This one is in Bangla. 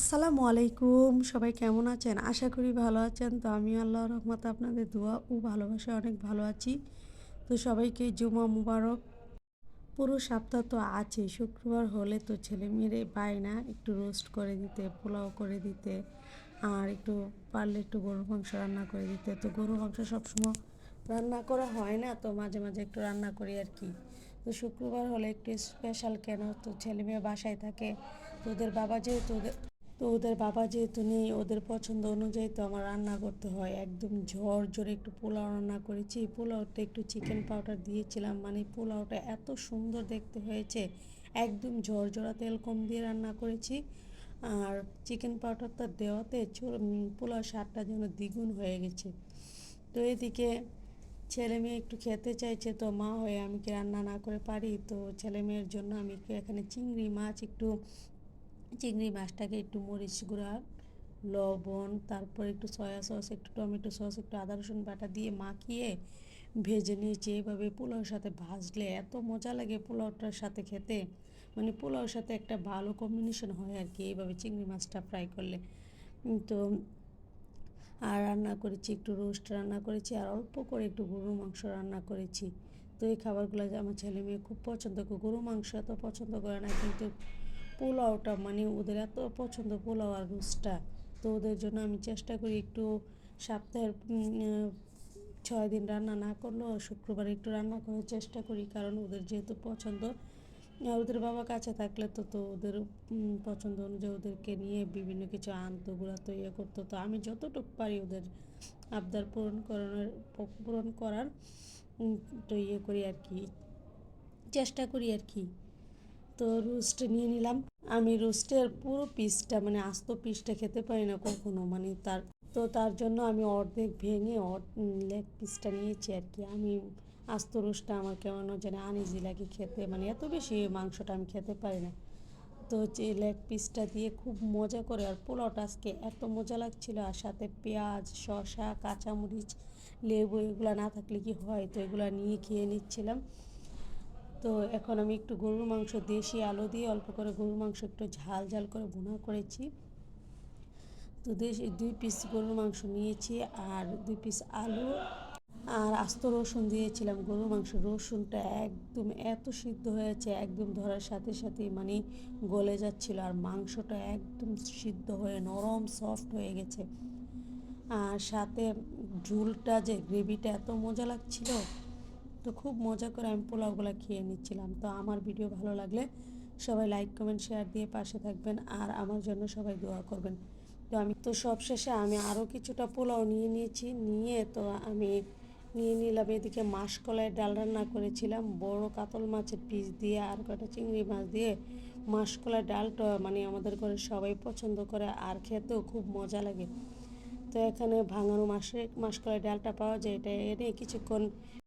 আসসালামু আলাইকুম। সবাই কেমন আছেন? আশা করি ভালো আছেন। তো আমি আল্লাহ রহমতে আপনাদের দোয়া ও ভালোবাসা অনেক ভালো আছি। তো সবাইকে জুমা মুবারক। পুরো সপ্তাহ তো আছে, শুক্রবার হলে তো ছেলে মেয়েরে পায় না একটু রোস্ট করে দিতে, পোলাও করে দিতে, আর একটু পারলে একটু গরুর মাংস রান্না করে দিতে। তো গরুর মাংস সবসময় রান্না করা হয় না, তো মাঝে মাঝে একটু রান্না করি আর কি। তো শুক্রবার হলে একটু স্পেশাল কেন? তো ছেলে মেয়ে বাসায় থাকে, তো ওদের বাবা যেহেতু ওদের তো ওদের বাবা যেহেতু নেই, ওদের পছন্দ অনুযায়ী তো আমার রান্না করতে হয়। একদম ঝড় ঝরে একটু পোলাও রান্না করেছি। পোলাওটা একটু চিকেন পাউডার দিয়েছিলাম। মানে পোলাওটা এত সুন্দর দেখতে হয়েছে। একদম ঝরঝরা তেল কম দিয়ে রান্না করেছি। আর চিকেন পাউডারটা দেওয়াতে পোলাও স্বাদটা যেন দ্বিগুণ হয়ে গেছে। তো এদিকে ছেলে মেয়ে একটু খেতে চাইছে, তো মা হয়ে আমি কি রান্না না করে পারি? তো ছেলে মেয়ের জন্য আমি এখানে চিংড়ি মাছ একটু চিংড়ি মাছটাকে একটু মরিচ গুঁড়া, লবণ, তারপর একটু সয়া সস একটু টমেটো সস একটু আদা রসুন বাটা দিয়ে মাখিয়ে ভেজে নিয়েছি। এভাবে পোলাওর সাথে ভাজলে এত মজা লাগে পোলাওটার সাথে খেতে। মানে পোলাওর সাথে একটা ভালো কম্বিনেশন হয় আর কি, এইভাবে চিংড়ি মাছটা ফ্রাই করলে। তো আর রান্না করেছি, একটু রোস্ট রান্না করেছি, আর অল্প করে একটু গরুর মাংস রান্না করেছি। তো এই খাবারগুলো আমার ছেলে মেয়ে খুব পছন্দ করে। গরু মাংস এত পছন্দ করে না, কিন্তু পোলাওটা মানে ওদের এত পছন্দ পোলাও আর রোস্টটা, তো ওদের জন্য আমি চেষ্টা করি একটু সপ্তাহের ছয় দিন রান্না না করলেও শুক্রবার একটু রান্না করার চেষ্টা করি, কারণ ওদের যেহেতু পছন্দ, আর ওদের বাবা কাছে থাকলে তো তো ওদের পছন্দ অনুযায়ী ওদেরকে নিয়ে বিভিন্ন কিছু আনতো, ওগুলো তো ইয়ে করতো, তো আমি যতটুকু পারি ওদের আবদার পূরণ করানোর, পূরণ করার তো ইয়ে করি আর কি, চেষ্টা করি আর কি। তো রোস্ট নিয়ে নিলাম। আমি রোস্টের পুরো পিসটা মানে আস্ত পিসটা খেতে পারি না কখনো মানে তার, তো তার জন্য আমি অর্ধেক ভেঙে লেগ পিসটা নিয়েছি আর কি। আমি আস্ত রোস্টটা আমার কেমন যেন আনিজি লাগে খেতে মানে এত বেশি মাংসটা আমি খেতে পারি না। তো যে লেগ পিসটা দিয়ে খুব মজা করে, আর পোলাওটা আজকে এত মজা লাগছিল, আর সাথে পেঁয়াজ, শসা, কাঁচামরিচ, লেবু, এগুলো না থাকলে কি হয়? তো এগুলো নিয়ে খেয়ে নিচ্ছিলাম। তো এখন আমি একটু গরুর মাংস, দেশি আলু দিয়ে অল্প করে গরুর মাংস একটু ঝাল ঝাল করে ভুনা করেছি। তো দেশি, দুই পিস গরুর মাংস নিয়েছি আর দুই পিস আলু আর আস্ত রসুন দিয়েছিলাম। গরুর মাংস রসুনটা একদম এত সিদ্ধ হয়েছে, একদম ধরার সাথে সাথে মানে গলে যাচ্ছিল আর মাংসটা একদম সিদ্ধ হয়ে নরম সফট হয়ে গেছে। আর সাথে ঝুলটা যে গ্রেভিটা এত মজা লাগছিল তো খুব মজা করে আমি পোলাওগুলো খেয়ে নিচ্ছিলাম। তো আমার ভিডিও ভালো লাগলে সবাই লাইক কমেন্ট শেয়ার দিয়ে পাশে থাকবেন আর আমার জন্য সবাই দোয়া করবেন। তো আমি, তো সব শেষে আমি আরও কিছুটা পোলাও নিয়ে নিয়েছি, নিয়ে তো আমি নিয়ে নিলাম, এদিকে মাসকলাইয়ের ডাল রান্না করেছিলাম, বড় কাতল মাছের পিস দিয়ে আর কটা চিংড়ি মাছ দিয়ে মাসকলাইয়ের ডালটা মানে আমাদের ঘরে সবাই পছন্দ করে আর খেতেও খুব মজা লাগে। তো এখানে ভাঙানো মাসে মাসকলাইয়ের ডালটা পাওয়া যায়, এটা এনে কিছুক্ষণ